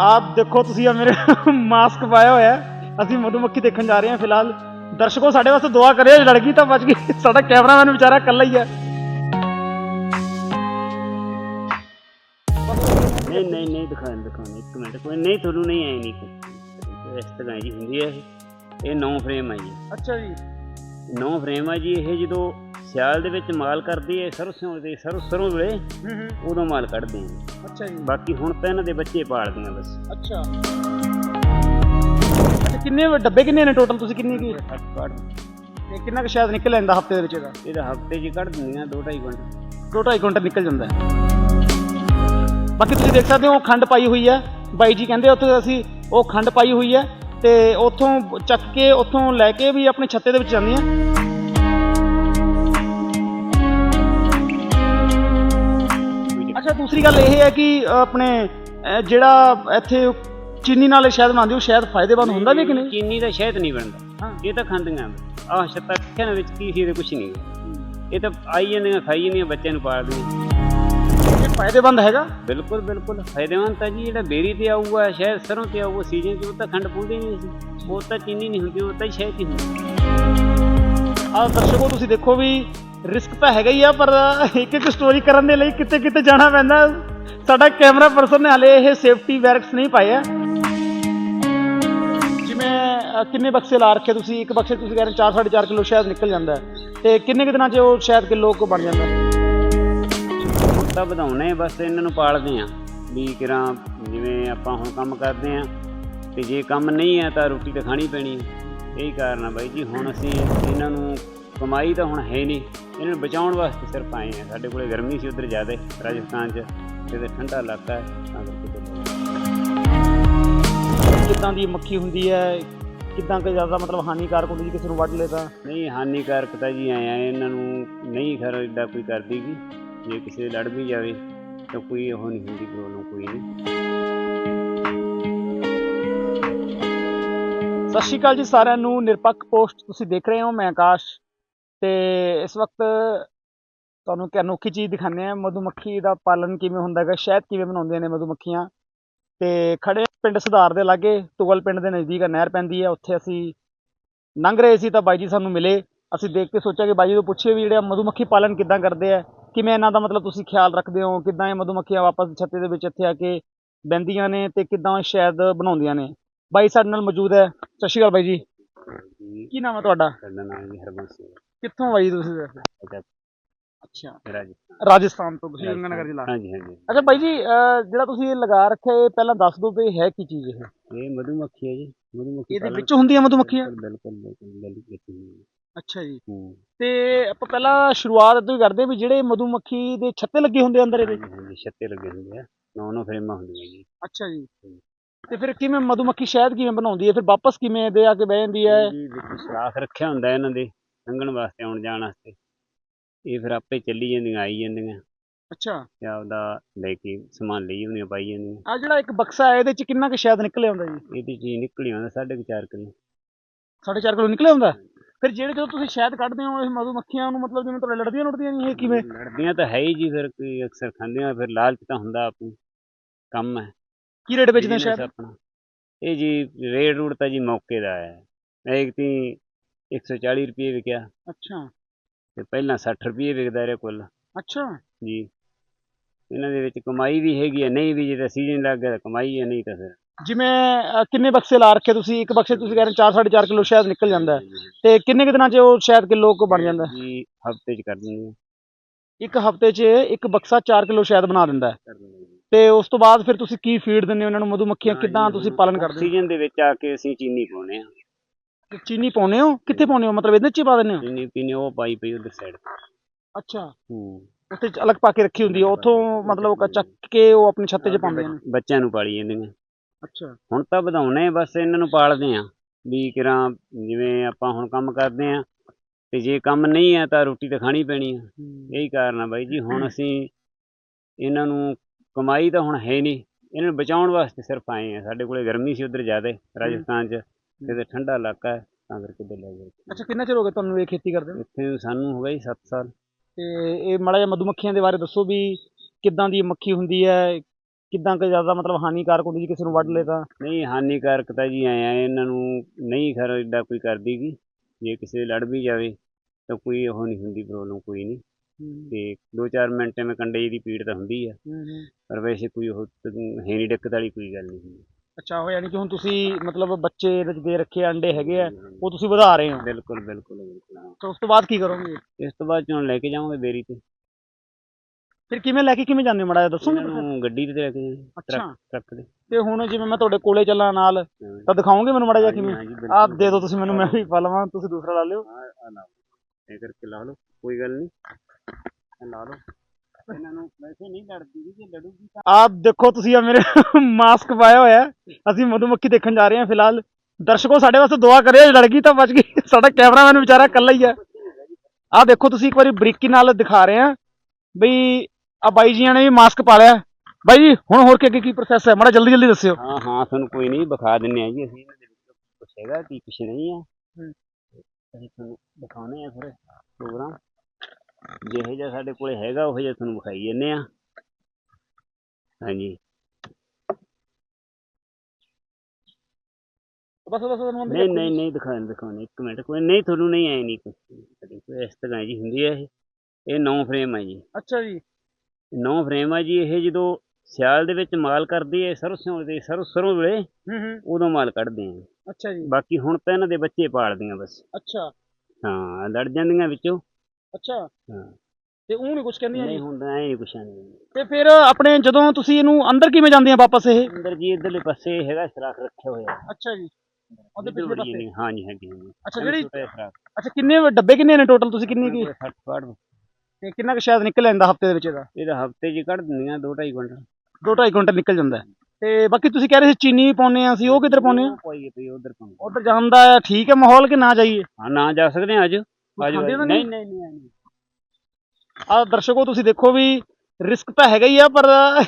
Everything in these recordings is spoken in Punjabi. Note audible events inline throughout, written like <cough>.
ਆਪ ਦੇਖੋ ਤੁਸੀਂ ਆ ਮੇਰੇ ਮਾਸਕ ਪਾਇਆ ਹੋਇਆ ਹੈ। ਅਸੀਂ ਮਧੂਮੱਖੀ ਦੇਖਣ ਜਾ ਰਹੇ ਹਾਂ ਫਿਲਹਾਲ। ਦਰਸ਼ਕੋ ਸਾਡੇ ਵਾਸਤੇ ਦੁਆ ਕਰਿਓ ਜੇ ਲੜ ਗਈ ਤਾਂ ਬਚ ਗਈ। ਸਾਡਾ ਕੈਮਰਾਮੈਨ ਵਿਚਾਰਾ ਇਕੱਲਾ ਹੀ ਹੈ। ਨਹੀਂ ਨਹੀਂ ਨਹੀਂ ਦਿਖਾਉਣ ਦਿਖਾਉਣ ਇੱਕ ਮਿੰਟ ਕੋਈ ਨਹੀਂ ਤੁਹਾਨੂੰ ਨਹੀਂ ਆਈ ਨਹੀਂ ਕੋਈ। ਇਸ ਤਰ੍ਹਾਂ ਜੀ ਹੁੰਦੀ ਹੈ ਇਹ। ਇਹ 9 ਫਰੇਮ ਹੈ ਜੀ। ਅੱਛਾ ਜੀ। 9 ਫਰੇਮ ਹੈ ਜੀ ਇਹ ਜਦੋਂ ਸਿਆਲ ਦੇ ਵਿੱਚ ਮਾਲ ਕਰਦੀ ਹੈ ਸਰਸੋਂ ਦੇ ਸਰੋਂ ਸਰੋਂ ਵੇਲੇ ਹੂੰ ਹੂੰ। ਉਦੋਂ ਮਾਲ ਕੱਢਦੇ ਆ ਅੱਛਾ ਜੀ। ਬਾਕੀ ਹੁਣ ਤਾਂ ਇਹਨਾਂ ਦੇ ਬੱਚੇ ਪਾਲਦੀਆਂ ਬਸ। ਅੱਛਾ। ਅੱਛਾ ਕਿੰਨੇ ਡੱਬੇ ਕਿੰਨੇ ਨੇ ਟੋਟਲ ਤੁਸੀਂ ਕਿੰਨੇ ਕੀ? ਕੱਢ। ਤੇ ਕਿੰਨਾ ਕੁ ਸ਼ਾਇਦ ਨਿਕਲ ਜਾਂਦਾ ਹਫ਼ਤੇ ਦੇ ਵਿੱਚ ਇਹਦਾ? ਇਹਦਾ ਹਫ਼ਤੇ 'ਚ ਕੱਢ ਦਿੰਦੀਆਂ ਦੋ ਢਾਈ ਘੰਟੇ ਦੋ ਢਾਈ ਕੁਇੰਟਲ ਨਿਕਲ ਜਾਂਦਾ ਹੈ। ਬਾਕੀ ਤੁਸੀਂ ਦੇਖ ਸਕਦੇ ਹੋ ਖੰਡ ਪਾਈ ਹੋਈ ਹੈ। ਬਾਈ ਜੀ ਕਹਿੰਦੇ ਉੱਥੇ ਅਸੀਂ ਉਹ ਖੰਡ ਪਾਈ ਹੋਈ ਹੈ ਤੇ ਉੱਥੋਂ ਚੱਕ ਕੇ ਉੱਥੋਂ ਲੈ ਕੇ ਵੀ ਆਪਣੇ ਛੱਤੇ ਦੇ ਵਿੱਚ ਜਾਂਦੀਆਂ ਅੱਛਾ ਦੂਸਰੀ ਗੱਲ ਇਹ ਹੈ ਕਿ ਆਪਣੇ ਅਹ, ਜਿਹੜਾ ਇੱਥੇ ਚੀਨੀ ਨਾਲ ਸ਼ਹਿਦ ਬਣਾਉਂਦੇ ਉਹ ਸ਼ਹਿਦ ਫਾਇਦੇਮੰਦ ਹੁੰਦਾ ਵੀ ਕਿ ਨਹੀਂ? ਚੀਨੀ ਦਾ ਸ਼ਹਿਦ ਨਹੀਂ ਬਣਦਾ। ਇਹ ਤਾਂ ਖਾਂਦੀਆਂ। ਆਹ ਕਿੱਥੇ ਦੇ ਵਿੱਚ ਕੀ ਸੀ ਇਹਦੇ ਕੁਝ ਨਹੀਂ। ਇਹ ਤਾਂ ਆਈ ਜਾਂਦੀਆਂ ਖਾਈ ਜਾਂਦੀਆਂ ਬੱਚਿਆਂ ਨੂੰ ਪਾਲਦੀਆਂ। ਇਹ ਫਾਇਦੇਮੰਦ ਹੈਗਾ? ਬਿਲਕੁਲ ਬਿਲਕੁਲ। ਫਾਇਦੇਮੰਦ ਤਾਂ ਜੀ ਜਿਹੜਾ ਬੇਰੀ ਤੇ ਆਊਗਾ ਸ਼ਾਇਦ ਸਰੋਂ ਤੇ ਆਊਗਾ ਸੀਜ਼ਨ 'ਚ ਉਹ ਤਾਂ ਖੰਡ ਪਾਉਂਦੇ ਨਹੀਂ ਸੀ ਉਹ ਤਾਂ ਚੀਨੀ ਨਹੀਂ ਹੁੰਦੀ ਉਹ ਤਾਂ ਹੀ ਸ਼ਹਿਦ ਹੀ ਹੁੰਦੀ। ਆ ਦਰਸ਼ਕੋ ਤੁਸੀਂ ਦੇਖੋ ਵੀ ਰਿਸਕ ਤਾਂ ਹੈਗਾ ਹੀ ਆ ਪਰ ਇੱਕ ਇੱਕ ਸਟੋਰੀ ਕਰਨ ਦੇ ਲਈ ਕਿਤੇ ਕਿਤੇ ਜਾਣਾ ਪੈਂਦਾ। ਸਾਡਾ ਕੈਮਰਾ ਪਰਸਨ ਨੇ ਹਲੇ ਇਹ ਸੇਫਟੀ ਵੈਰਕਸ ਨਹੀਂ ਪਾਏ ਆ। ਜਿਵੇਂ ਅ, ਕਿੰਨੇ ਬਕਸੇ ਲਾ ਰੱਖੇ ਤੁਸੀਂ? ਇੱਕ ਬਕਸੇ 'ਚ ਤੁਸੀਂ ਕਹਿੰਦੇ 4 4.5 ਕਿਲੋ ਸ਼ਾਇਦ ਨਿਕਲ ਜਾਂਦਾ ਹੈ। ਤੇ ਕਿੰਨੇ ਕੁ ਦਿਨਾਂ 'ਚ ਉਹ ਸ਼ਾਇਦ ਕਿਲੋ ਕੋ ਬਣ ਜਾਂਦਾ ਹੈ? ਤਾਂ ਵਧਾਉਣੇ ਬਸ ਇਹਨਾਂ ਨੂੰ ਪਾਲਦੇ ਆ। ਵੀ ਕਿਰਾਂ ਜਿਵੇਂ ਆਪਾਂ ਹੁਣ ਕੰਮ ਕਰਦੇ ਆ ਤੇ ਜੇ ਕੰਮ ਨਹੀਂ ਹੈ ਤਾਂ ਰੋਟੀ ਤਾਂ ਖਾਣੀ ਪੈਣੀ ਹੈ ਇਹੀ ਕਾਰਨ ਆ ਬਾਈ ਜੀ ਹੁਣ ਅਸੀਂ ਇਹਨਾਂ ਨੂੰ ਕਮਾਈ ਤਾਂ ਹੁਣ ਹੈ ਨਹੀਂ। ਇਹਨਾਂ ਨੂੰ ਬਚਾਉਣ ਵਾਸਤੇ ਸਿਰਫ ਆਏ ਆ। ਸਾਡੇ ਕੋਲੇ ਗਰਮੀ ਸੀ ਉਧਰ ਜ਼ਿਆਦਾ ਰਾਜਸਥਾਨ 'ਚ ਤੇ ਠੰਡਾ ਇਲਾਕਾ ਹੈ ਤਾਂ ਕਰਕੇ ਕਿੱਦਾਂ ਦੀ ਮੱਖੀ ਹੁੰਦੀ ਹੈ? ਕਿੱਦਾਂ ਕਿ ਜ਼ਿਆਦਾ ਮਤਲਬ ਹਾਨੀਕਾਰਕ ਹੁੰਦੀ ਜੀ? ਕਿਸੇ ਨੂੰ ਵੱਢ ਲੇ ਤਾਂ? ਨਹੀਂ ਹਾਨੀਕਾਰਕ ਤਾਂ ਜੀ ਆਏ ਆ। ਇਹਨਾਂ ਨੂੰ ਨਹੀਂ ਖਰ ਏਡਾ ਕੋਈ ਕਰਦੀ ਗੀ ਜੇ ਕਿਸੇ ਲੜ ਵੀ ਜਾਵੇ ਤਾਂ ਕੋਈ ਉਹ ਨਹੀਂ ਹੁੰਦੀ ਪ੍ਰੋਬਲਮ ਕੋਈ ਨਹੀਂ। ਸਤਿ ਸ਼੍ਰੀ ਅਕਾਲ ਜੀ ਸਾਰਿਆਂ ਨੂੰ। ਨਿਰਪੱਖ ਪੋਸਟ ਤੁਸੀਂ ਦੇਖ ਰਹੇ ਹੋ। ਮੈਂ ਆਕਾਸ਼। ਤੇ ਇਸ ਵਕਤ ਤੁਹਾਨੂੰ ਇੱਕ ਅਨੋਖੀ ਚੀਜ਼ ਦਿਖਾਉਂਦੇ ਆ ਮਧੂਮੱਖੀ ਦਾ ਪਾਲਣ ਕਿਵੇਂ ਹੁੰਦਾ ਹੈਗਾ ਸ਼ਹਿਦ ਕਿਵੇਂ ਬਣਾਉਂਦੀਆਂ ਨੇ ਮਧੂਮੱਖੀਆਂ। ਤੇ ਖੜੇ ਹਾਂ ਪਿੰਡ ਸੁਧਾਰ ਦੇ ਲਾਗੇ ਤੁਗਲ ਪਿੰਡ ਦੇ ਨਜ਼ਦੀਕ ਨਹਿਰ ਪੈਂਦੀ ਹੈ ਉੱਥੇ ਅਸੀਂ ਲੰਘ ਰਹੇ ਸੀ ਤਾਂ ਬਾਈ ਜੀ ਸਾਨੂੰ ਮਿਲੇ। ਅਸੀਂ ਦੇਖ ਕੇ ਸੋਚਿਆ ਕਿ ਬਾਈ ਜੀ ਤੋਂ ਪੁੱਛੀਏ ਵੀ ਜਿਹੜਾ ਮਧੂਮੱਖੀ ਪਾਲਣ ਕਿੱਦਾਂ ਕਰਦੇ ਆ ਕਿਵੇਂ ਇਹਨਾਂ ਦਾ ਮਤਲਬ ਤੁਸੀਂ ਖਿਆਲ ਰੱਖਦੇ ਹੋ ਕਿੱਦਾਂ ਇਹ ਮਧੂਮੱਖੀਆਂ ਵਾਪਸ ਛੱਤੇ ਦੇ ਵਿੱਚ ਇੱਥੇ ਆ ਕੇ ਬਹਿੰਦੀਆਂ ਨੇ ਤੇ ਕਿੱਦਾਂ ਸ਼ਹਿਦ ਬਣਾਉਂਦੀਆਂ ਨੇ। ਬਾਈ ਸਾਡੇ ਨਾਲ ਮੌਜੂਦ ਹੈ। ਸਤਿ ਸ਼੍ਰੀ ਅਕਾਲ ਬਾਈ ਜੀ। ਕੀ ਨਾਮ ਹੈ ਤੁਹਾਡਾ? ਸਾਡਾ ਨਾਮ ਜੀ ਹਰਬੰਸ ਸਿੰਘ। ਕਿੱਥੋਂ ਬਾਈ ਤੁਸੀਂ ਵੈਸੇ? ਅੱਛਾ ਅੱਛਾ। ਰਾਜਸਥਾਨ। ਰਾਜਸਥਾਨ ਤੋਂ ਤੁਸੀਂ ਗੰਗਾਨਗਰ ਜ਼ਿਲ੍ਹਾ। ਹਾਂਜੀ ਹਾਂਜੀ। ਅੱਛਾ ਬਾਈ ਜੀ ਅਹ ਜਿਹੜਾ ਤੁਸੀਂ ਇਹ ਲਗਾ ਰੱਖਿਆ ਇਹ ਪਹਿਲਾਂ ਦੱਸ ਦਿਓ ਵੀ ਇਹ ਹੈ ਕੀ ਚੀਜ਼ ਇਹ? ਇਹ ਮਧੂਮੱਖੀ ਹੈ ਜੀ। ਮਧੂਮੱਖੀ ਇਹਦੇ ਵਿੱਚ ਹੁੰਦੀਆਂ ਮਧੂਮੱਖੀਆਂ? ਬਿਲਕੁਲ ਬਿਲਕੁਲ ਬਿਲਕੁਲ। ਅੱਛਾ ਜੀ। ਹੂੰ। ਤੇ ਆਪਾਂ ਪਹਿਲਾਂ ਸ਼ੁਰੂਆਤ ਇਦੋਂ ਹੀ ਕਰਦੇ ਵੀ ਜਿਹੜੇ ਮਧੂਮੱਖੀ ਦੇ ਛੱਤੇ ਲੱਗੇ ਹੁੰਦੇ ਆ ਅੰਦਰ ਇਹਦੇ? ਹਾਂਜੀ ਹਾਂਜੀ ਛੱਤੇ ਲੱਗੇ ਹੁੰਦੇ ਆ। ਨੌ ਨੌ ਫਰੇਮਾਂ ਹੁੰਦੀਆਂ ਜੀ। ਅੱਛਾ ਜੀ। ਤੇ ਫਿਰ ਕਿਵੇਂ ਮਧੂਮੱਖੀ ਸ਼ਹਿਦ ਕਿਵੇਂ ਬਣਾਉਂਦੀ ਹੈ? ਫਿਰ ਵਾਪਸ ਕਿਵੇਂ ਇਹਦੇ ਆ ਕੇ ਬਹਿ ਜਾਂਦੀ ਹੈ? ਜੀ ਵਿੱਚ ਸਲਾਖ ਰੱਖਿਆ ਹੁੰਦਾ ਇਹਨਾਂ ਦੇ। ਲੰਘਣ ਵਾਸਤੇ ਆਉਣ ਜਾਣ ਵਾਸਤੇ। ਇਹ ਫਿਰ ਆਪੇ ਚੱਲੀ ਜਾਂਦੀਆਂ ਆਈ ਜਾਂਦੀਆਂ। ਅੱਛਾ। ਤੇ ਆਪਦਾ ਲੈ ਕੇ ਸਮਾਨ ਲਈ ਜਾਂਦੀਆਂ ਪਾਈ ਜਾਂਦੀਆਂ। ਆ ਜਿਹੜਾ ਇੱਕ ਬਕਸਾ ਹੈ ਇਹਦੇ ਚ ਕਿੰਨਾ ਕੁ ਸ਼ਹਿਦ ਨਿਕਲੇ ਆਉਂਦਾ ਜੀ? ਇਹਦੀ ਚੀਜ਼ ਨਿਕਲੀ ਆਉਂਦਾ ਸਾਢੇ ਕੁ ਚਾਰ ਕਿਲੋ। 4.5 ਕਿਲੋ ਨਿਕਲੇ ਆਉਂਦਾ? ਫਿਰ ਜਿਹੜੇ ਜਦੋਂ ਤੁਸੀਂ ਸ਼ਹਿਦ ਕੱਢਦੇ ਹੋ ਇਹ ਮਧੂਮੱਖੀਆਂ ਨੂੰ ਮਤਲਬ ਜਿਵੇਂ ਤੁਹਾਡੇ ਲੜਦੀਆਂ ਲੁੜਦੀਆਂ ਨਹੀਂ ਇਹ ਕਿਵੇਂ? ਲੜਦੀਆਂ ਤਾਂ ਹੈ ਹੀ ਜੀ ਫਿਰ ਕੋਈ ਅਕਸਰ ਖਾਂਦੀਆਂ ਫਿਰ ਲਾਲਚ ਤਾਂ ਹੁੰਦਾ ਆਪਣੀ ਕੰਮ ਹੈ। ਕੀ ਰੇਟ ਵੇਚਦੇ ਆਪਣਾ। ਇਹ ਜੀ ਰੇਟ ਰੂਟ ਤਾਂ ਜੀ ਮੌਕੇ ਦਾ ਹੈ। ਇੱਕ ਤੀ 140 ਰੁਪਏ ਵਿਕਿਆ। ਅੱਛਾ। ਤੇ ਪਹਿਲਾਂ 60 ਰੁਪਏ ਵਿਕਦਾ ਰਿਹਾ ਕੁੱਲ। ਅੱਛਾ। ਜੀ। ਇਹਨਾਂ ਦੇ ਵਿੱਚ ਕਮਾਈ ਵੀ ਹੈਗੀ ਹੈ ਨਹੀਂ ਵੀ ਜੇ ਤਾਂ ਸੀਜ਼ਨ ਲੱਗ ਗਿਆ ਤਾਂ ਕਮਾਈ ਹੈ ਨਹੀਂ ਤਾਂ ਫਿਰ। ਜਿਵੇਂ ਅਹ, ਕਿੰਨੇ ਬਕਸੇ ਲਾ ਰੱਖੇ ਤੁਸੀਂ? ਇੱਕ ਬਕਸੇ 'ਚ ਤੁਸੀਂ ਕਹਿੰਦੇ 4 4.5 ਕਿਲੋ ਸ਼ਹਿਦ ਨਿਕਲ ਜਾਂਦਾ ਹੈ। ਤੇ ਕਿੰਨੇ ਕੁ ਦਿਨਾਂ 'ਚ ਉਹ ਸ਼ਹਿਦ ਕਿਲੋ ਕੋ ਬਣ ਜਾਂਦਾ ਹੈ? ਜੀ ਹਫ਼ਤੇ ਚ ਕਰ ਦਿੰਦੇ ਆ। ਇੱਕ ਹਫ਼ਤੇ 'ਚ ਇੱਕ ਬਕਸਾ 4 ਕਿਲੋ ਸ਼ਹਿਦ ਬਣਾ ਦਿੰਦਾ ਹੈ। ਕਰ ਦਿੰਦੇ ਆ ਤੇ ਉਸ ਤੋਂ ਬਾਅਦ ਫਿਰ ਤੁਸੀਂ ਕੀ ਫੀਡ ਦਿੰਦੇ ਹੋ ਉਹਨਾਂ ਨੂੰ? ਮਧੂਮੱਖੀਆਂ ਕਿੱਦਾਂ ਤੁਸੀਂ ਪਾਲਣ ਕਰਦੇ ਹੋ? ਸੀਜ਼ਨ ਦੇ ਵਿੱਚ ਆ ਕੇ ਅਸੀਂ ਚੀਨੀ ਪਾਉਨੇ ਆ ਚੀਨੀ ਪਾਉਂਦੇ ਹੋ? ਕਿੱਥੇ ਪਾਉਂਦੇ ਹੋ? ਮਤਲਬ ਇਹਦੇ 'ਚ ਹੀ ਪਾ ਦਿੰਦੇ ਹੋ? ਚੀਨੀ ਪੀਨੇ ਉਹ ਪਾਈ ਪਈ ਉਧਰ ਸਾਈਡ ਅੱਛਾ। ਹੂੰ। ਉੱਥੇ ਚ ਅਲੱਗ ਪਾ ਕੇ ਰੱਖੀ ਹੁੰਦੀ ਹੈ ਉੱਥੋਂ ਮਤਲਬ ਉਹ ਚੱਕ ਕੇ ਉਹ ਆਪਣੇ ਛੱਤੇ 'ਚ ਪਾਉਂਦੇ ਨੇ। ਬੱਚਿਆਂ ਨੂੰ ਪਾਲੀ ਜਾਂਦੀਆਂ। ਅੱਛਾ। ਹੁਣ ਤਾਂ ਵਧਾਉਣੇ ਬਸ ਇਹਨਾਂ ਨੂੰ ਪਾਲਦੇ ਆ। ਵੀ ਕਿਰਾਂ ਜਿਵੇਂ ਆਪਾਂ ਹੁਣ ਕੰਮ ਕਰਦੇ ਆ ਤੇ ਜੇ ਕੰਮ ਨਹੀਂ ਹੈ ਤਾਂ ਰੋਟੀ ਤਾਂ ਖਾਣੀ ਪੈਣੀ ਆ। ਇਹੀ ਕਾਰਨ ਆ ਬਾਈ ਜੀ ਹੁਣ ਅਸੀਂ ਇਹਨਾਂ ਨੂੰ ਕਮਾਈ ਤਾਂ ਹੁਣ ਹੈ ਨਹੀਂ। ਇਹਨਾਂ ਨੂੰ ਬਚਾਉਣ ਵਾਸਤੇ ਸਿਰਫ ਆਏ ਆ। ਸਾਡੇ ਕੋਲੇ ਗਰਮੀ ਸੀ ਉਧਰ ਜ਼ਿਆਦਾ ਰਾਜਸਥਾਨ 'ਚ। ਤੇ ਠੰਡਾ ਇਲਾਕਾ ਹੈ ਤਾਂ ਕਰਕੇ ਤੇ ਲੈ ਗਏ ਅੱਛਾ ਕਿੰਨਾ ਚਿਰ ਹੋ ਗਿਆ ਤੁਹਾਨੂੰ ਇਹ ਖੇਤੀ ਕਰਦੇ ਨੂੰ? ਇੱਥੇ ਸਾਨੂੰ ਹੋ ਗਈ 7 ਸਾਲ। ਤੇ ਇਹ ਮਾੜਾ ਜਿਹਾ ਮਧੂਮੱਖੀਆਂ ਦੇ ਬਾਰੇ ਦੱਸੋ ਵੀ ਕਿੱਦਾਂ ਦੀ ਮੱਖੀ ਹੁੰਦੀ ਹੈ ਕਿੱਦਾਂ ਕਿ ਜ਼ਿਆਦਾ ਮਤਲਬ ਹਾਨੀਕਾਰਕ ਹੁੰਦੀ ਜੀ ਕਿਸੇ ਨੂੰ ਵੱਢ ਲੇ ਤਾਂ? ਨਹੀਂ ਹਾਨੀਕਾਰਕ ਤਾਂ ਜੀ ਆਏ ਆ ਇਹਨਾਂ ਨੂੰ ਨਹੀਂ ਖਰ ਏਡਾ ਕੋਈ ਕਰਦੀ ਗੀ। ਜੇ ਕਿਸੇ ਦੇ ਲੜ ਵੀ ਜਾਵੇ ਤਾਂ ਕੋਈ ਉਹ ਨਹੀਂ ਹੁੰਦੀ ਪ੍ਰੋਬਲਮ ਕੋਈ ਨਹੀਂ। ਤੇ 2-4 ਮਿੰਟ में ਕੰਡੇ ਦੀ ਪੀੜ ਤਾਂ ਹੁੰਦੀ ਆ। ਪਰ ਵੈਸੇ ਕੋਈ ਉਹ ਤਾਂ ਹੈ ਨਹੀਂ ਦਿੱਕਤ ਵਾਲੀ ਕੋਈ ਗੱਲ ਨਹੀਂ ਹੁੰਦੀ। ਅੱਛਾ ਹੋ ਯਾਨੀ ਕਿ ਹੁਣ ਤੁਸੀਂ ਮਤਲਬ ਬੱਚੇ ਇਹਦੇ 'ਚ ਦੇ ਰੱਖੇ ਆ, ਅੰਡੇ ਹੈਗੇ ਆ ਉਹ ਤੁਸੀਂ ਵਧਾ ਰਹੇ ਹੋ? ਬਿਲਕੁਲ ਬਿਲਕੁਲ ਬਿਲਕੁਲ ਹਾਂ। ਤਾਂ ਉਸ ਤੋਂ ਬਾਅਦ ਕੀ ਕਰੋਗੇ? ਇਸ ਤੋਂ ਬਾਅਦ ਚੋਂ ਲੈ ਕੇ ਜਾਵਾਂਗੇ ਬੇਰੀ ਤੇ। ਫਿਰ ਕਿਵੇਂ ਲੈ ਕੇ ਕਿਵੇਂ ਜਾਂਦੇ ਹੋ ਮਾੜਾ ਜਿਹਾ? ਦੱਸੋਗੇ ਇਹਨਾਂ ਨੂੰ ਗੱਡੀ ਤੇ ਲੈ ਕੇ ਜਾਵਾਂਗੇ ਅੱਛਾ। ਟਰੱਕ ਟਰੱਕ ਤੇ। ਤੇ ਹੁਣ ਜਿਵੇਂ ਮੈਂ ਤੁਹਾਡੇ ਕੋਲੇ ਚੱਲਾਂ ਨਾਲ ਤਾਂ ਦਿਖਾਓਗੇ ਮੈਨੂੰ ਮਾੜਾ ਜਿਹਾ ਕਿਵੇਂ? ਹਾਂਜੀ। ਦੇ ਦਿਓ ਤੁਸੀਂ ਮੈਨੂੰ ਮੈਂ ਵੀ ਪਾ ਲਵਾਂ ਤੁਸੀਂ ਦੂਸਰਾ ਲਾ ਲਿਓ। ਹਾਂ, ਆਹ ਲਾ ਲਓ। ਇਹ ਕਰਕੇ ਲਾ ਲਓ ਕੋਈ ਗੱਲ ਨਹੀਂ। ਲਾ ਲਓ। ਇਹਨਾਂ ਨੂੰ ਵੈਸੇ ਨਹੀਂ ਲੜਦੀ ਜੀ ਜੇ ਲੜੂਗੀ ਤਾਂ। ਆਪ ਦੇਖੋ ਤੁਸੀਂ ਆ ਮੇਰੇ <laughs> ਮਾਸਕ ਪਾਇਆ ਹੋਇਆ ਹੈ। ਅਸੀਂ ਮਧੂਮੱਖੀ ਦੇਖਣ ਜਾ ਰਹੇ ਹਾਂ ਫਿਲਹਾਲ। ਦਰਸ਼ਕੋ ਸਾਡੇ ਵਾਸਤੇ ਦੁਆ ਕਰਿਓ ਜੇ ਲੜ ਗਈ ਤਾਂ ਬਚ ਗਈ। <laughs> ਸਾਡਾ ਕੈਮਰਾਮੈਨ ਵਿਚਾਰਾ ਇਕੱਲਾ ਹੀ ਹੈ। ਆਹ ਦੇਖੋ ਤੁਸੀਂ ਇੱਕ ਵਾਰੀ ਬਰੀਕੀ ਨਾਲ ਦਿਖਾ ਰਹੇ ਆ ਬਈ ਆ ਬਾਈ ਜੀਆਂ ਨੇ ਵੀ ਮਾਸਕ ਪਾ ਲਿਆ। ਬਾਈ ਜੀ ਹੁਣ ਹੋਰ ਕੀ ਅੱਗੇ ਕੀ ਪ੍ਰੋਸੈਸ ਹੈ? ਮਾੜਾ ਜਲਦੀ ਜਲਦੀ ਦੱਸਿਓ। ਹਾਂ ਹਾਂ ਤੁਹਾਨੂੰ ਕੋਈ ਨਹੀਂ ਵਿਖਾ ਦਿੰਨੇ ਆ ਜੀ ਅਸੀਂ। ਇਹਨਾਂ ਦੇ ਵਿੱਚ ਕੁਛ ਹੈਗਾ ਕੀ ਕੁਛ ਨਹੀਂ ਆ ਅਸੀਂ ਤੁਹਾਨੂੰ ਦਿਖਾਉਣੇ ਆ ਫਿਰ ਪ੍ਰੋਗਰਾਮ। ਜਿਹੇ ਜਿਹਾ ਸਾਡੇ ਕੋਲੇ ਹੈਗਾ ਉਹ ਜਿਹਾ ਤੁਹਾਨੂੰ ਵਿਖਾਈ ਜੰਨੇ ਆ ਹਾਂਜੀ। ਬਸ ਬਸ ਨਹੀਂ ਨਹੀਂ ਨਹੀਂ ਦਿਖਾਉਣ ਦਿਖਾਉਣੇ ਇੱਕ ਮਿੰਟ ਕੋਈ ਨਹੀਂ ਤੁਹਾਨੂੰ ਨਹੀਂ ਆਏ ਨਹੀਂ ਕੋਈ। ਇਸ ਤਰ੍ਹਾਂ ਜੀ ਹੁੰਦੀ ਹੈ ਇਹ। ਇਹ ਨੌ ਫਰੇਮ ਹੈ ਜੀ। ਅੱਛਾ ਜੀ। ਨੌ ਫਰੇਮ ਹੈ ਜੀ ਇਹ ਜਦੋਂ ਸਿਆਲ ਦੇ ਵਿੱਚ ਮਾਲ ਕਰਦੀ ਹੈ ਸਰਸੋਂ ਦੇ ਸਰੋਂ ਸਰੋਂ ਵੇਲੇ ਹੂੰ ਹੂੰ। ਉਦੋਂ ਮਾਲ ਕੱਢਦੇ ਆ। ਅੱਛਾ ਜੀ। ਬਾਕੀ ਹੁਣ ਤਾਂ ਇਹਨਾਂ ਦੇ ਬੱਚੇ ਪਾਲਦੀਆਂ ਬਸ। ਅੱਛਾ। ਹਾਂ ਲੜ ਜਾਂਦੀਆਂ ਵਿੱਚੋਂ। ਅੱਛਾ। ਹਾਂ। ਤੇ ਉਹ ਨਹੀਂ ਕੁਝ ਕਹਿੰਦੀਆਂ ਨਹੀਂ ਜੀ। ਹੁੰਦਾ ਐ ਨਹੀਂ ਕੁਛ ਨਹੀਂ ਤੇ ਫਿਰ ਆਪਣੇ ਜਦੋਂ ਤੁਸੀਂ ਇਹਨੂੰ ਅੰਦਰ ਕਿਵੇਂ ਜਾਂਦੇ ਆ ਵਾਪਸ ਇਹ? ਅੰਦਰ ਜੀ ਇਧਰਲੇ ਪਾਸੇ ਹੈਗਾ ਸਰਾਖ ਰੱਖਿਆ ਹੋਇਆ। ਅੱਛਾ ਜੀ। ਉਹਦੇ ਬੜੀ ਪਾਸੇ? ਨਹੀਂ ਹਾਂ ਜੀ ਹਾਂਜੀ ਅੱਛਾ ਜਿਹੜੀ ਅੱਛਾ ਕਿੰਨੇ ਡੱਬੇ ਕਿੰਨੇ ਨੇ ਟੋਟਲ ਤੁਸੀਂ ਕਿੰਨੀ ਕੀ? 60 ਫਾੜ ਤੇ ਕਿੰਨਾ ਕੁ ਸ਼ਾਇਦ ਨਿਕਲ ਜਾਂਦਾ ਹਫ਼ਤੇ ਦੇ ਵਿੱਚ ਇਹਦਾ? ਇਹਦਾ ਹਫ਼ਤੇ ਜੀ ਕੱਢ ਦਿੰਦੀਆਂ 2.5 ਕੁਇੰਟਲ। 2.5 ਕੁਇੰਟਲ ਨਿਕਲ ਜਾਂਦਾ ਹੈ। ਤੇ ਬਾਕੀ ਤੁਸੀਂ ਕਹਿ ਰਹੇ ਸੀ ਚੀਨੀ ਪਾਉਨੇ ਆ ਅਸੀਂ ਉਹ ਕਿੱਧਰ ਪਾਉਨੇ ਆ ਪਾਈਏ ਪਈ ਉਧਰ ਪਾਉਂਦੇ। ਉਧਰ ਜਾਣ ਦਾ ਠੀਕ ਹੈ ਮਾਹੌਲ ਕਿ ਨਾ ਜਾਈਏ? ਹਾਂ ਨਾ ਜਾ ਸਕਦੇ ਆ ਅੱਜ। ਅੱਜ ਖਾਂਦੇ ਤਾਂ ਨਹੀਂ? ਨਹੀਂ? ਨਹੀਂ ਨਹੀਂ ਨਹੀਂ। ਆ ਦਰਸ਼ਕੋ ਤੁਸੀਂ ਦੇਖੋ ਵੀ ਰਿਸਕ ਤਾਂ ਹੈਗਾ ਹੀ ਆ ਪਰ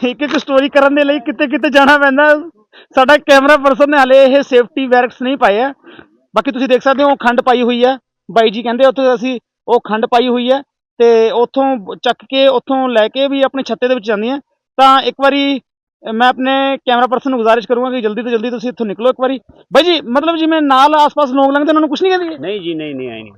ਇੱਕ ਇੱਕ ਸਟੋਰੀ ਕਰਨ ਦੇ ਲਈ ਕਿਤੇ ਕਿਤੇ ਜਾਣਾ ਪੈਂਦਾ। ਸਾਡਾ ਕੈਮਰਾ ਪਰਸਨ ਨੇ ਹਲੇ ਇਹ ਸੇਫਟੀ ਵੈਰਕਸ ਨਹੀਂ ਪਾਏ ਆ। ਬਾਕੀ ਤੁਸੀਂ ਦੇਖ ਸਕਦੇ ਹੋ ਖੰਡ ਪਾਈ ਹੋਈ ਹੈ ਬਾਈ ਜੀ ਕਹਿੰਦੇ ਉੱਥੇ ਅਸੀਂ ਉਹ ਖੰਡ ਪਾਈ ਹੋਈ ਹੈ ਤੇ ਉੱਥੋਂ ਚੱਕ ਕੇ ਉੱਥੋਂ ਲੈ ਕੇ ਵੀ ਆਪਣੇ ਛੱਤੇ ਦੇ ਵਿੱਚ ਜਾਂਦੀਆਂ ਤਾਂ ਇੱਕ ਵਾਰੀ ਮੈਂ ਆਪਣੇ ਕੈਮਰਾ ਪਰਸਨ ਨੂੰ ਗੁਜ਼ਾਰਿਸ਼ ਕਰੂੰਗਾ ਕਿ ਜਲਦੀ ਤੋਂ ਜਲਦੀ ਤੁਸੀਂ ਇੱਥੋਂ ਨਿਕਲੋ ਇੱਕ ਵਾਰੀ। ਬਾਈ ਜੀ ਮਤਲਬ ਜਿਵੇਂ ਨਾਲ ਆਸ-ਪਾਸ ਲੋਕ ਲੰਘਦੇ ਉਹਨਾਂ ਨੂੰ ਕੁਝ ਨਹੀਂ ਕਹਿੰਦੀ? ਨਹੀਂ ਜੀ ਨਹੀਂ ਨਹੀਂ ਆਈ ਨਹੀਂ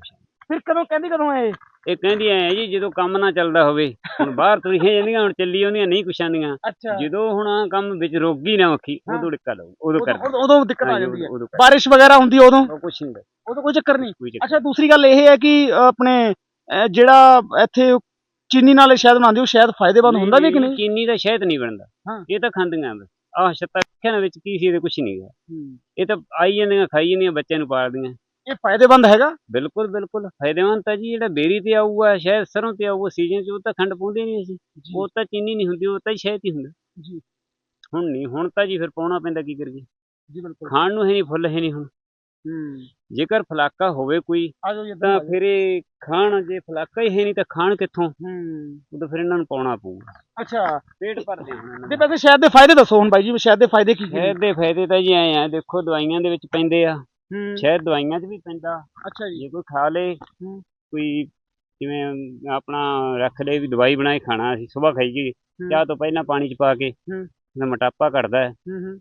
ਫਿਰ ਕਦੋਂ ਕਹਿੰਦੀ ਕਦੋਂ ਹੈ ਇਹ ਇਹ ਕਹਿੰਦੀ ਐ ਜੀ ਜਦੋਂ ਕੰਮ ਨਾ ਚੱਲਦਾ ਹੋਵੇ ਹੁਣ ਬਾਹਰ ਤੁਰੀਆਂ ਜਾਂਦੀਆਂ ਹੁਣ ਚੱਲੀ ਆਉਂਦੀਆਂ ਨਹੀਂ ਕੁਛ ਆਉਂਦੀਆਂ। ਅੱਛਾ। ਜਦੋਂ ਹੁਣ ਆਹ ਕੰਮ ਵਿੱਚ ਰੋਕ ਗਈ ਨਾ ਮੱਖੀ। ਉਦੋਂ ਡਿੱਕਾ ਲਓ ਉਦੋਂ ਕਰ ਉਦੋਂ ਉਦੋਂ ਦਿੱਕਤ ਆ ਜਾਂਦੀ ਹੈ। ਉਦੋਂ ਕਰ ਬਾਰਿਸ਼ ਵਗੈਰਾ ਹੁੰਦੀ ਹੈ ਉਦੋਂ? ਉਹ ਕੁਛ ਨਹੀਂ। ਹੁੰਦਾ, ਉਦੋਂ ਕੋਈ ਚੱਕਰ ਨਹੀਂ। ਕੋਈ ਚੱਕਰ ਅੱਛਾ ਦੂਸਰੀ ਗੱਲ ਇਹ ਹੈ ਕਿ ਅ, ਆਪਣੇ ਅ, ਜਿਹੜਾ ਇੱਥੇ ਚੀਨੀ ਨਾਲ ਸ਼ਾਇਦ ਬਣਾਉਂਦੇ ਉਹ ਸ਼ਾਇਦ ਫਾਇਦੇਮੰਦ ਹੁੰਦਾ ਵੀ ਕਿ ਨਹੀਂ ਚੀਨੀ ਦਾ ਸ਼ਹਿਦ ਨਹੀਂ ਬਣਦਾ। ਹਾਂ। ਇਹ ਤਾਂ ਖਾਂਦੀਆਂ ਬਸ ਆਹ ਛੱਤਾ ਰੱਖਿਆ ਨਾ ਵਿੱਚ ਕੀ ਸੀ ਇਹਦੇ ਕੁਛ ਨਹੀਂ ਗਾ ਇਹ ਤਾਂ ਆਈ ਜਾਂਦੀਆਂ ਖਾਈ ਜਾਂਦੀਆਂ ਬੱਚਿਆਂ ਨੂੰ ਪਾਲਦੀਆਂ। ਇਹ ਫਾਇਦੇਮੰਦ ਹੈਗਾ? ਬਿਲਕੁਲ ਬਿਲਕੁਲ। ਫਾਇਦੇਮੰਦ ਤਾਂ ਜੀ ਜਿਹੜਾ ਬੇਰੀ ਤੇ ਆਊਗਾ ਸ਼ਾਇਦ ਸਰੋਂ ਤੇ ਆਊਗਾ ਸੀਜ਼ਨ ਚ ਉਹ ਤਾਂ ਖੰਡ ਪਾਉਂਦੇ ਨਹੀਂ ਅਸੀਂ। ਉਹ ਤਾਂ ਚੀਨੀ ਨਹੀਂ ਹੁੰਦੀ ਉਹ ਤਾਂ ਸ਼ਹਿਦ ਹੀ ਹੁੰਦਾ। ਜੀ। ਹੁਣ ਨਹੀਂ ਹੁਣ ਤਾਂ ਜੀ ਫਿਰ ਪਾਉਣਾ ਪੈਂਦਾ ਕੀ ਕਰੀਏ? ਜੀ ਬਿਲਕੁਲ। ਖਾਣ ਨੂੰ ਹੈ ਨਹੀਂ ਫੁੱਲ ਹੈ ਨਹੀਂ ਹੁਣ। ਹੂੰ। ਜੇਕਰ ਫਲਾਕਾ ਹੋਵੇ ਕੋਈ ਤਾਂ ਫਿਰ ਇਹ ਖਾਣ ਜੇ ਫਲਾਕਾ ਹੀ ਹੈ ਨਹੀਂ ਤਾਂ ਖਾਣ ਕਿੱਥੋਂ? ਹੂੰ। ਉਦੋਂ ਫਿਰ ਇਹਨਾਂ ਨੂੰ ਪਾਉਣਾ ਪਊਗਾ। ਅੱਛਾ। ਪੇਟ ਭਰਦੇ ਹੁਣ ਤੇ ਦਾ। ਵੈਸੇ ਸ਼ਾਇਦ ਦੇ ਫਾਇਦੇ ਦੱਸੋ ਹੁਣ ਬਾਈ ਜੀ ਸ਼ਾਇਦ ਦੇ ਫਾਇਦੇ ਕੀ ਕੀ ਨੇ? ਸ਼ਹਿਦ ਦੇ ਫਾਇਦੇ ਤਾਂ ਜੀ ਆਏ ਆ ਦੇਖੋ ਦਵਾਈਆਂ ਦੇ ਵਿੱਚ ਪੈਂਦੇ ਆ। ਹੂੰ। ਸ਼ਹਿਦ ਦਵਾਈਆਂ 'ਚ ਵੀ ਪੈਂਦਾ। ਅੱਛਾ ਜੀ। ਜੇ ਕੋਈ ਖਾ ਲੇ ਹੂੰ। ਕੋਈ ਜਿਵੇਂ ਆਪਣਾ ਰੱਖ ਲੇ ਵੀ ਦਵਾਈ ਬਣਾ ਕੇ ਖਾਣਾ ਅਸੀਂ ਸਵੇਰ ਖਾਈਏ ਚਾਹ ਤੋਂ ਪਹਿਲਾਂ ਪਾਣੀ 'ਚ ਪਾ ਕੇ ਹੂੰ। ਇਹਦਾ ਮੋਟਾਪਾ ਘਟਦਾ ਹੈ। ਹੂੰ ਹੂੰ।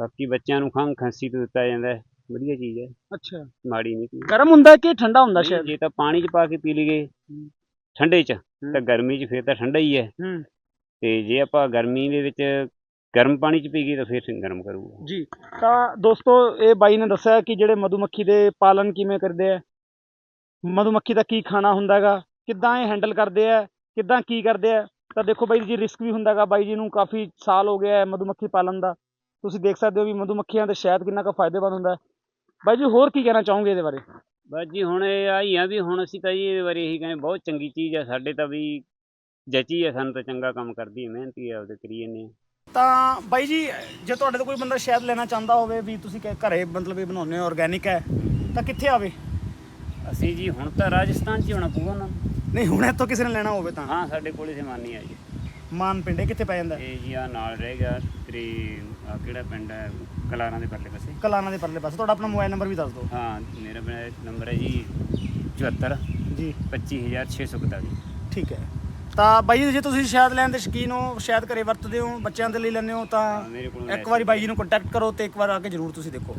ਬਾਕੀ ਬੱਚਿਆਂ ਨੂੰ ਖੰਘ ਖਾਂਸੀ ਤੋਂ ਦਿੱਤਾ ਜਾਂਦਾ ਹੈ। ਵਧੀਆ ਚੀਜ਼ ਹੈ। ਅੱਛਾ। ਮਾੜੀ ਨਹੀਂ ਕੋਈ ਗਰਮ ਹੁੰਦਾ ਕਿ ਠੰਡਾ ਹੁੰਦਾ ਸ਼ਾਇਦ ਜੇ ਤਾਂ ਪਾਣੀ 'ਚ ਪਾ ਕੇ ਪੀ ਲਈਏ। ਠੰਡੇ 'ਚ। ਤਾਂ ਗਰਮੀ 'ਚ ਫਿਰ ਤਾਂ ਠੰਡਾ ਹੀ ਹੈ। ਹੂੰ। ਤੇ ਜੇ ਆਪਾਂ ਗਰਮੀ ਦੇ ਵਿੱਚ ਗਰਮ ਪਾਣੀ 'ਚ ਪੀ ਗਏ ਤਾਂ ਫਿਰ ਗਰਮ ਕਰੂਗਾ। ਜੀ ਤਾਂ ਦੋਸਤੋ ਇਹ ਬਾਈ ਨੇ ਦੱਸਿਆ ਕਿ ਜਿਹੜੇ ਮਧੂਮੱਖੀ ਦੇ ਪਾਲਨ ਕਿਵੇਂ ਕਰਦੇ ਆ? ਮਧੂਮੱਖੀ ਦਾ ਕੀ ਖਾਣਾ ਹੁੰਦਾ ਹੈਗਾ ਕਿੱਦਾਂ ਇਹ ਹੈਂਡਲ ਕਰਦੇ ਆ? ਕਿੱਦਾਂ ਕੀ ਕਰਦੇ ਆ? ਤਾਂ ਦੇਖੋ ਬਾਈ ਜੀ ਰਿਸਕ ਵੀ ਹੁੰਦਾ ਹੈਗਾ ਬਾਈ ਜੀ ਨੂੰ ਕਾਫੀ ਸਾਲ ਹੋ ਗਿਆ ਹੈ ਮਧੂਮੱਖੀ ਪਾਲਣ ਦਾ। ਤੁਸੀਂ ਦੇਖ ਸਕਦੇ ਹੋ ਵੀ ਮਧੂਮੱਖੀਆਂ ਦੇ ਸ਼ਹਿਦ ਕਿੰਨਾ ਕੁ ਫਾਇਦੇਮੰਦ ਹੁੰਦਾ ਬਾਈ ਜੀ ਹੋਰ ਕੀ ਕਹਿਣਾ ਚਾਹੋਗੇ ਇਹਦੇ ਬਾਰੇ? ਬਸ ਜੀ ਹੁਣ ਇਹ ਆਈ ਆ ਵੀ ਹੁਣ ਅਸੀਂ ਤਾਂ ਜੀ ਇਹਦੇ ਬਾਰੇ ਇਹੀ ਕਹਿੰਦੇ ਬਹੁਤ ਚੰਗੀ ਚੀਜ਼ ਆ। ਸਾਡੇ ਤਾਂ ਵੀ ਜਚੀ ਆ ਸਾਨੂੰ ਤਾਂ ਚੰਗਾ ਕੰਮ ਕਰਦੀ ਹੈ ਮਿਹਨਤੀ ਆ ਉਹਦੇ ਕਰੀ ਜਾਂਦੇ ਹਾਂ। ਤਾਂ ਬਾਈ ਜੀ ਜੇ ਤੁਹਾਡੇ ਤੋਂ ਕੋਈ ਬੰਦਾ ਸ਼ਹਿਦ ਲੈਣਾ ਚਾਹੁੰਦਾ ਹੋਵੇ ਵੀ ਤੁਸੀਂ ਕਿ ਘਰੇ ਮਤਲਬ ਇਹ ਬਣਾਉਂਦੇ ਹੋ ਆਰਗੈਨਿਕ ਹੈ ਤਾਂ ਕਿੱਥੇ ਆਵੇ? ਅਸੀਂ ਜੀ ਹੁਣ ਤਾਂ ਰਾਜਸਥਾਨ 'ਚ ਹੀ ਹੋਣਾ ਪਊਗਾ ਨਾ। ਨਹੀਂ ਹੁਣ ਇੱਥੋਂ ਕਿਸੇ ਨੇ ਲੈਣਾ ਹੋਵੇ ਤਾਂ। ਹਾਂ ਸਾਡੇ ਕੋਲੇ ਸਮਾਨੀ ਆ ਜੀ। ਮਾਨ ਪਿੰਡੇ ਕਿੱਥੇ ਪੈ ਜਾਂਦਾ? ਇਹ ਜੀ ਆ ਨਾਲ ਰਹਿ ਗਿਆ ਤੇਰੇ ਆਹ ਕਿਹੜਾ ਪਿੰਡ ਹੈ? ਕਲਾਰਾਂ ਦੇ ਪਰਲੇ ਪਾਸੇ। ਕਲਾਨਾ ਦੇ ਪਰਲੇ ਪਾਸੇ। ਤੁਹਾਡਾ ਆਪਣਾ ਮੋਬਾਈਲ ਨੰਬਰ ਵੀ ਦੱਸ ਦਿਓ। ਹਾਂ ਮੇਰਾ ਨੰਬਰ ਹੈ ਜੀ 74 ਜੀ। 25642 ਠੀਕ ਹੈ। ਤਾਂ ਬਾਈ ਜੀ ਜੇ ਤੁਸੀਂ ਸ਼ਹਿਦ ਲੈਣ ਦੇ ਸ਼ੌਕੀਨ ਹੋ ਸ਼ਹਿਦ ਘਰੇ ਵਰਤਦੇ ਹੋ ਬੱਚਿਆਂ ਦੇ ਲਈ ਲੈਂਦੇ ਹੋ ਤਾਂ ਮੇਰੇ ਕੋਲ ਇੱਕ ਵਾਰੀ ਬਾਈ ਜੀ ਨੂੰ ਕੰਟੈਕਟ ਕਰੋ ਤੇ ਇੱਕ ਵਾਰ ਆ ਕੇ ਜਰੂਰ ਤੁਸੀਂ ਦੇਖੋ।